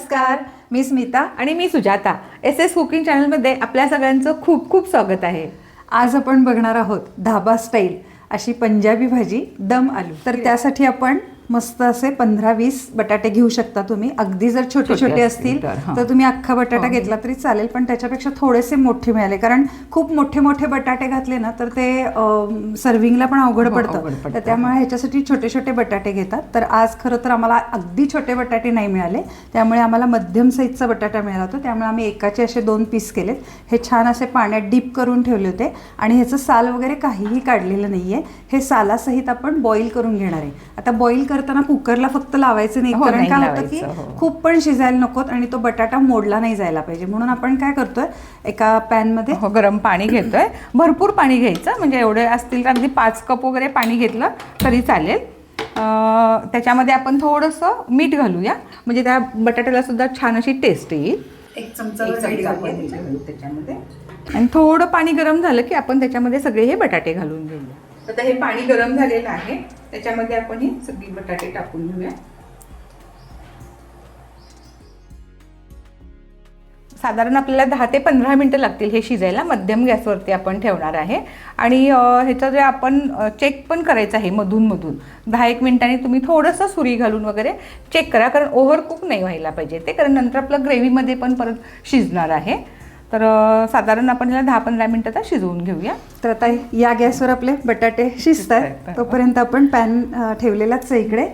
नमस्कार मी स्मिता आणि मी सुजाता. एस एस कुकिंग चॅनलमध्ये आपल्या सगळ्यांचं खूप खूप स्वागत आहे. आज आपण बघणार आहोत धाबा स्टाईल अशी पंजाबी भाजी दम आलू. तर त्यासाठी आपण मस्त असे पंधरा वीस बटाटे घेऊ शकता तुम्ही. अगदी जर छोटे छोटे असतील तर, हां. तुम्ही अख्खा बटाटा घेतला तरी चालेल पण त्याच्यापेक्षा थोडेसे मोठे मिळाले. कारण खूप मोठे मोठे बटाटे घातले ना तर ते सर्विंगला पण अवघड हो, अवघड पडतं. तर त्यामुळे ह्याच्यासाठी छोटे छोटे बटाटे घेतात. तर आज खरं तर आम्हाला अगदी छोटे बटाटे नाही मिळाले. त्यामुळे आम्हाला मध्यम साईजचा बटाटा मिळाला होता. त्यामुळे आम्ही एकाचे असे दोन पीस केलेत. हे छान असे पाण्यात डीप करून ठेवले होते. आणि ह्याचं साल वगैरे काहीही काढलेलं नाही आहे हे सालासहित आपण बॉईल करून घेणार आहे. आता बॉईल करताना कुकरला फक्त लावायचं नाही. हो, कारण नाही काय होतं की लावायचं, हो. खूप पण शिजायला नकोत आणि तो बटाटा मोडला नाही जायला पाहिजे. म्हणून आपण काय करतोय एका पॅनमध्ये हो गरम पाणी घेतोय. भरपूर पाणी घ्यायचं. म्हणजे एवढे असतील तर अगदी पाच कप वगैरे पाणी घेतलं तरी चालेल. अं, त्याच्यामध्ये आपण थोडंसं मीठ घालूया. म्हणजे त्या बटाट्याला सुद्धा छान अशी टेस्ट येईल. एक चमचा त्याच्यामध्ये. आणि थोडं पाणी गरम झालं की आपण त्याच्यामध्ये सगळे हे बटाटे घालून घेऊया. आता हे पाणी गरम झालेलं आहे. त्याच्यामध्ये आपण हे सगळी बटाटे टाकून घेऊया. साधारण आपल्याला दहा ते पंधरा मिनटं लागतील हे शिजायला. मध्यम गॅसवरती आपण ठेवणार आहे. आणि ह्याचं जे आपण चेक पण करायचं आहे मधून मधून दहा एक मिनिटांनी तुम्ही थोडंसं सुरी घालून वगैरे चेक करा. कारण ओव्हर कुक नाही व्हायला पाहिजे ते. कारण नंतर आपलं ग्रेव्हीमध्ये पण परत शिजणार आहे. तर साधारण आपण ह्याला दहा पंधरा मिनटं आता शिजवून घेऊया. तर आता या गॅसवर आपले बटाटे शिजत आहेत. तोपर्यंत आपण पॅन ठेवलेलाच आहे इकडे.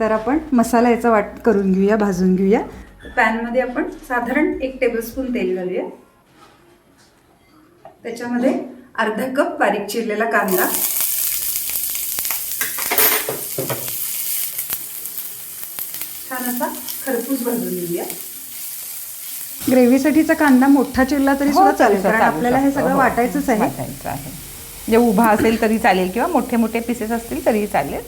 तर आपण मसाला याचा वाट करून घेऊया भाजून घेऊया. पॅनमध्ये आपण साधारण एक टेबलस्पून तेल घालूया. त्याच्यामध्ये अर्धा कप बारीक चिरलेला कांदा. छान असा खरपूस भाजून घेऊया. ग्रेव्हीसाठीचा कांदा मोठा चिरला तरी सुद्धा चालेल कारण आपल्याला हे सगळं हो. वाटायचंच आहे. वाटायचं आहे. म्हणजे उभा असेल तरी चालेल किंवा मोठे मोठे पीसेस असतील तरी चालेल.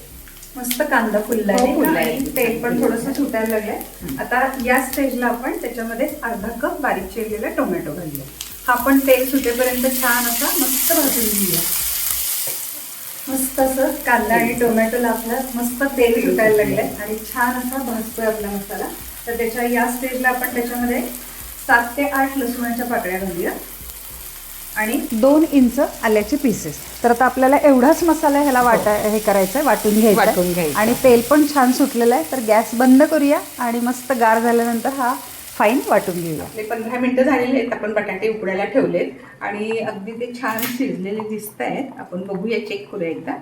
मस्त कांदा हो, फुललाय. आणि तेल पण थोडंसं सुटायला लागलंय. आता या स्टेजला आपण त्याच्यामध्ये अर्धा कप बारीक चिरलेला टोमॅटो घालूया. हा पण तेल सुटेपर्यंत छान असा मस्त भाजून घेऊया. मस्त असं कांदा आणि टोमॅटोला आपला मस्त तेल सुटायला लागलंय. आणि छान असा भाजतोय आपला मसाला. तर त्याच्या या स्टेजला आपण त्याच्यामध्ये सात ते आठ लसूणाच्या पाकळ्या घालूया. आणि दोन इंच आल्याचे पीसेस तर आता आपल्याला एवढाच मसाला ह्याला वाटा हे करायचं आहे वाटून घ्यायचा. वाटून घ्यायचा. आणि तेल पण छान सुटलेलं आहे तर गॅस बंद करूया आणि मस्त गार झाल्यानंतर हा फाईन वाटून घेऊया. आपले पंधरा मिनिटं झालेले आहेत आपण बटाटे उकडायला ठेवलेत. आणि अगदी ते छान शिजलेले दिसत आहेत आपण बघूया चेक करूया एकदा.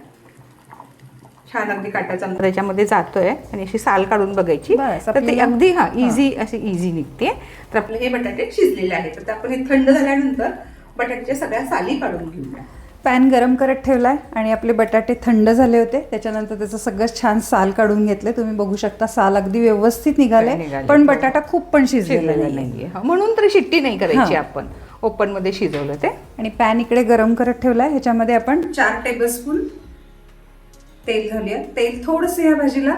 छान अगदी काटा चमचा त्याच्यामध्ये जातोय आणि अशी साल काढून बघायची. तर ते अगदी हा इझी अशी इझी निघते. तर आपले हे बटाटे शिजलेले आहेत. तर आपण हे थंड झाल्यानंतर बटाट्याच्या सगळ्या साली काढून घेऊया. पॅन गरम करत ठेवलाय आणि आपले बटाटे थंड झाले होते. त्याच्यानंतर त्याचं सगळं छान साल काढून घेतले. तुम्ही बघू शकता साल अगदी व्यवस्थित निघाले. पण बटाटा खूप पण शिजलेला नाही नाहीये. म्हणून तरी शिट्टी नाही करायची. आपण. ओपनमध्ये शिजवलं ते. आणि पॅन इकडे गरम करत ठेवलाय. ह्याच्यामध्ये आपण चार टेबलस्पून तेल घालूया. तेल थोडस या भाजीला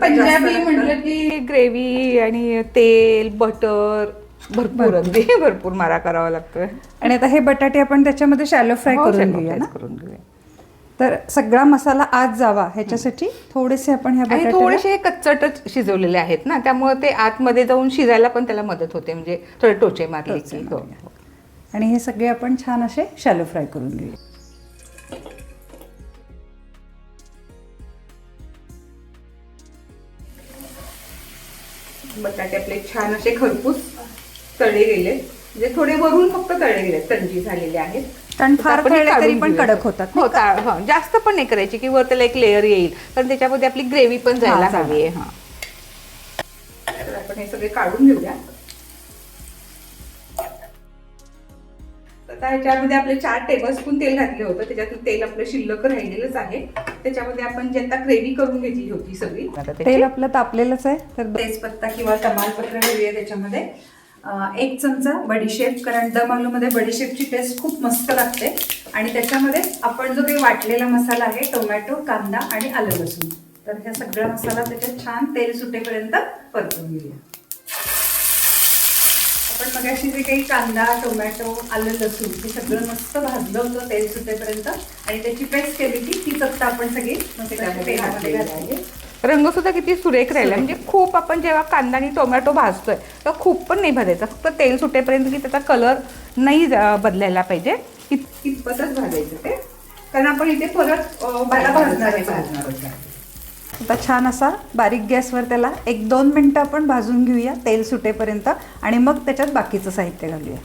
पंजाबी. म्हटलं की ग्रेव्ही आणि तेल बटर भरपूर अगदी भरपूर मारा करावा लागतोय. आणि आता हे बटाटे आपण त्याच्यामध्ये शॅलो फ्राय हो, करून shallow घेऊया ना. करून घेऊया. तर सगळा मसाला आत जावा ह्याच्यासाठी. थोडेसे आपण ह्या थोडेसे हे कच्चटच शिजवलेले आहेत ना त्यामुळे ते आतमध्ये जाऊन शिजायला पण त्याला मदत होते म्हणजे थोडे टोचे मारले हो. आणि हे सगळे आपण छान असे शॅलो फ्राय करून घेऊया. बटाटे आपले छान असे खरपूस तळले गेले. म्हणजे थोडे वरून फक्त तळले गेले तंजी झालेले आहेत. कारण फार तळले तरी पण. कडक होतात, हो हा, जास्त पण नाही करायची की वर त्याला एक लेअर येईल. कारण त्याच्यामध्ये आपली ग्रेव्ही पण जायला. हवी आहे हा. तर आपण हे सगळे काढून घेऊया. आता ह्याच्यामध्ये आपले चार टेबलस्पून तेल घातले होतं. त्याच्यातलं तेल आपलं शिल्लक राहिलेलंच आहे. त्याच्यामध्ये आपण जे आता ग्रेव्ही करून घेतली होती सगळी. तेल आपलं तापलेलंच आहे. तर तेजपत्ता किंवा तमालपत्र घालूया त्याच्यामध्ये. एक चमचा बडीशेप कारण दम आलूमध्ये बडीशेपची टेस्ट खूप मस्त लागते. आणि त्याच्यामध्ये आपण जो काही वाटलेला मसाला आहे टोमॅटो कांदा आणि आलं लसूण. तर ह्या सगळा मसाला त्याच्यात छान तेल सुटेपर्यंत परतून घेऊया. आपण मगाशी जे काही कांदा टोमॅटो आलं लसूण हे सगळं मस्त भाजलं होतं तेल सुटेपर्यंत आणि त्याची पेस्ट केली की ती फक्त आपण सगळी मग तेलामध्ये रंग सुद्धा किती सुरेख राहिला. म्हणजे खूप आपण जेव्हा कांदा आणि टोमॅटो भाजतोय तर खूप पण नाही भाजायचा. फक्त तेल सुटेपर्यंत की त्याचा कलर नाही बदलायला पाहिजे. इतपतच भाजायचं ते. कारण आपण इथे परत भाजणार आहे भाजणार होत्या आता छान असा बारीक गॅसवर त्याला एक दोन मिनटं आपण भाजून घेऊया तेल सुटेपर्यंत. आणि मग त्याच्यात बाकीचं साहित्य घालूया.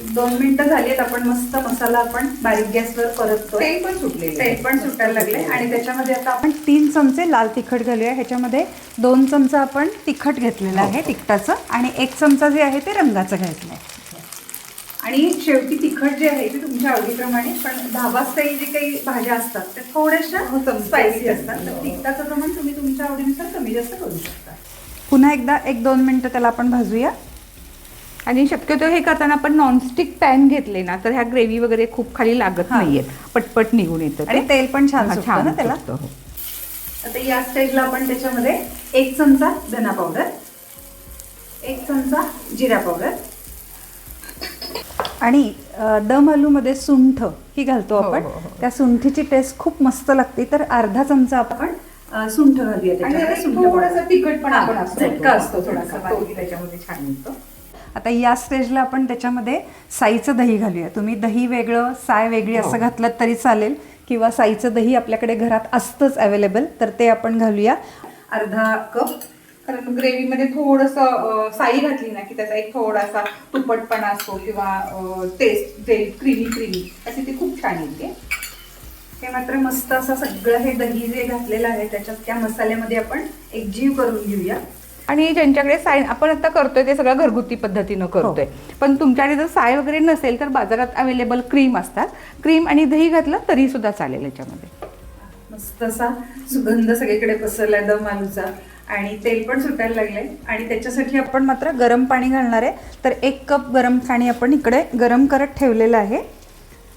एक दोन मिनिटं झालीत आपण मस्त मसाला आपण बारीक गॅसवर परततो तेल पण सुटलेलं तेल पण सुटायला लागले आणि त्याच्यामध्ये आता आपण आपण तीन चमचे लाल तिखट घालूया. ह्याच्यामध्ये दोन चमचा आपण तिखट घेतलेलं आहे तिखटाचं. आणि एक चमचा जे आहे ते रंगाचं घ्यायचं आहे आणि शेवटी तिखट जे आहे ते तुमच्या आवडीप्रमाणे पण धाबा स्टाईल जे काही भाज्या असतात त्या थोड्याशा स्पायसी असतात तर तिखटाचं प्रमाण तुम्ही तुमच्या आवडीनुसार कमी जास्त करू शकता पुन्हा एकदा एक दोन मिनटं त्याला आपण भाजूया आणि शक्यतो हे करताना आपण नॉनस्टिक पॅन घेतले ना तर ह्या ग्रेव्ही वगैरे खूप खाली लागत हा. नाहीयेत पटपट निघून येतं. आणि तेल पण छान हा, सुटतं ना त्याला हो. आता या स्टेजला आपण त्याच्यामध्ये एक चमचा धना पावडर एक चमचा जिरा पावडर आणि दम आलूमध्ये सुंठ ही घालतो हो, आपण हो, हो. त्या सुंठीची टेस्ट खूप मस्त लागते तर अर्धा चमचा आपण सुंठ घालूया आणि त्याच्यामध्ये त्यात सुंठ थोडासा पावडर. तिखटपणा आपण असतो झटका असतो थोडासा तो बारीक. त्याच्यामध्ये छान येतो आता या स्टेजला आपण त्याच्यामध्ये साईचं दही घालूया तुम्ही दही वेगळं साय वेगळी. असं घातलं तरी चालेल किंवा साईचं दही आपल्याकडे घरात असतंच अवेलेबल तर ते आपण घालूया अर्धा कप कारण ग्रेव्हीमध्ये थोडंसं साई घातली ना की त्याचा एक थोडासा तुपटपणा असतो किंवा टेस्ट जे क्रीमी क्रीमी अशी ती खूप छान येते. हे मात्र मस्त असं सगळं हे दही जे घातलेलं आहे त्याच्यात त्या मसाल्यामध्ये आपण एक जीव करून घेऊया. आणि ज्यांच्याकडे साय आपण आता करतोय ते सगळं घरगुती पद्धतीनं करतोय. पण तुमच्याकडे जर साय वगैरे नसेल तर बाजारात अवेलेबल क्रीम असतात. क्रीम आणि दही घातलं तरी सुद्धा चालेल याच्यामध्ये. मस्त असा सुगंध सगळीकडे पसरलाय दम आलूचा. आणि तेल पण सुटायला लागले आणि त्याच्यासाठी आपण मात्र गरम पाणी घालणार आहे. तर एक कप गरम पाणी आपण इकडे गरम करत ठेवलेलं आहे.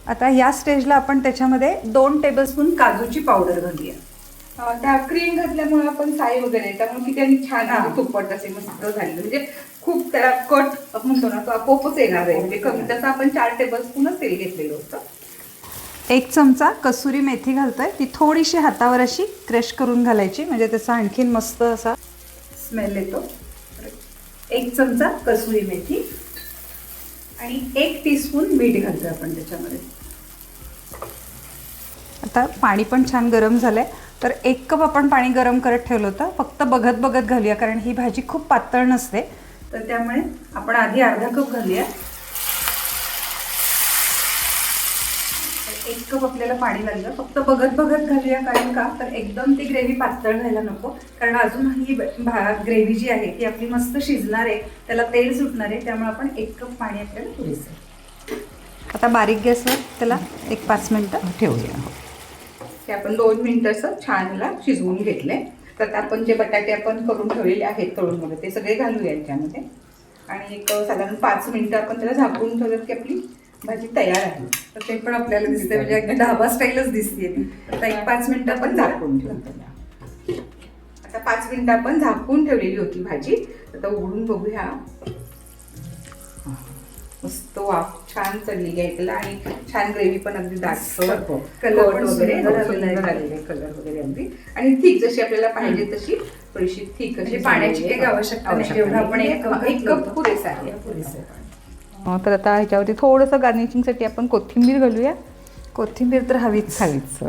आता या स्टेजला आपण त्याच्यामध्ये दोन टेबलस्पून काजूची पावडर घालूया. त्या क्रीम घातल्यामुळे आपण साई वगैरे त्यामुळे किती आणि छान तुपट असे मस्त झाले. म्हणजे खूप त्याला कट म्हणतो ना तो आपोआपच येणार आहे. म्हणजे कमी तसं आपण चार टेबल स्पूनच तेल घेतलेलं होतं. एक चमचा कसुरी मेथी घालतोय. ती थोडीशी हातावर अशी क्रश करून घालायची. म्हणजे त्याचा आणखीन मस्त असा स्मेल येतो. एक चमचा कसुरी मेथी आणि एक टीस्पून मीठ घालतोय आपण त्याच्यामध्ये. आता पाणी पण छान गरम झालंय. तर एक कप आपण पाणी गरम करत ठेवलं होतं. फक्त बघत बघत घालूया कारण ही भाजी खूप पातळ नसते. तर त्यामुळे आपण आधी अर्धा कप घालूया. एक कप आपल्याला पाणी लागलं. फक्त बघत बघत घालूया कारण का? तर एकदम ती ग्रेव्ही पातळ व्हायला नको. कारण अजून ही ग्रेव्ही जी आहे ती आपली मस्त शिजणार आहे. त्याला तेल सुटणार आहे. त्यामुळे आपण एक कप पाणी आपल्याला पुरेसं आता बारीक गॅसवर त्याला एक पाच मिनटं ठेवूया. ते आपण दोन मिनिटं असं छान शिजवून घेतले तर आपण जे बटाटे आपण करून ठेवलेले आहेत तळून वगैरे ते सगळे घालूया याच्यामध्ये. आणि एक साधारण पाच मिनटं आपण त्याला झाकून ठेवलं की आपली भाजी तयार आहे. तर ते पण आपल्याला दिसतंय म्हणजे अगदी ढाबा स्टाईलच दिसते आता एक पाच मिनिटं आपण झाकून ठेवू आता पाच मिनिटं आपण झाकून ठेवलेली होती भाजी. आता उघडून बघूया. मस्त वाफ छान चढली त्याला आणि छान ग्रेव्ही पण अगदी दाट वगैरे सुंदर हो, आलेले कलर वगैरे अगदी. आणि थिक जशी आपल्याला पाहिजे तशी थोडीशी थिक म्हणजे पाण्याची काही आवश्यकता नाही. जेवढं आपण एक कप एक. पुरेसा आहे. पुरेसं तर आता ह्याच्यावरती थोडंसं गार्निशिंगसाठी आपण कोथिंबीर घालूया. कोथिंबीर तर हवीच. हवीच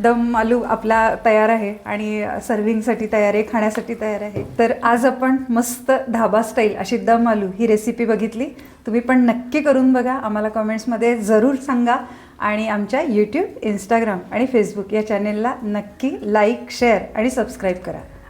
दम आलू आपला तयार आहे आणि सर्विंगसाठी तयार आहे खाण्यासाठी तयार आहे. तर आज आपण मस्त धाबा स्टाईल अशी दम आलू ही रेसिपी बघितली. तुम्ही पण नक्की करून बघा. आम्हाला कमेंट्समध्ये जरूर सांगा. आणि आमच्या यूट्यूब इंस्टाग्राम आणि फेसबुक या चॅनेलला नक्की लाईक शेअर आणि सबस्क्राईब करा.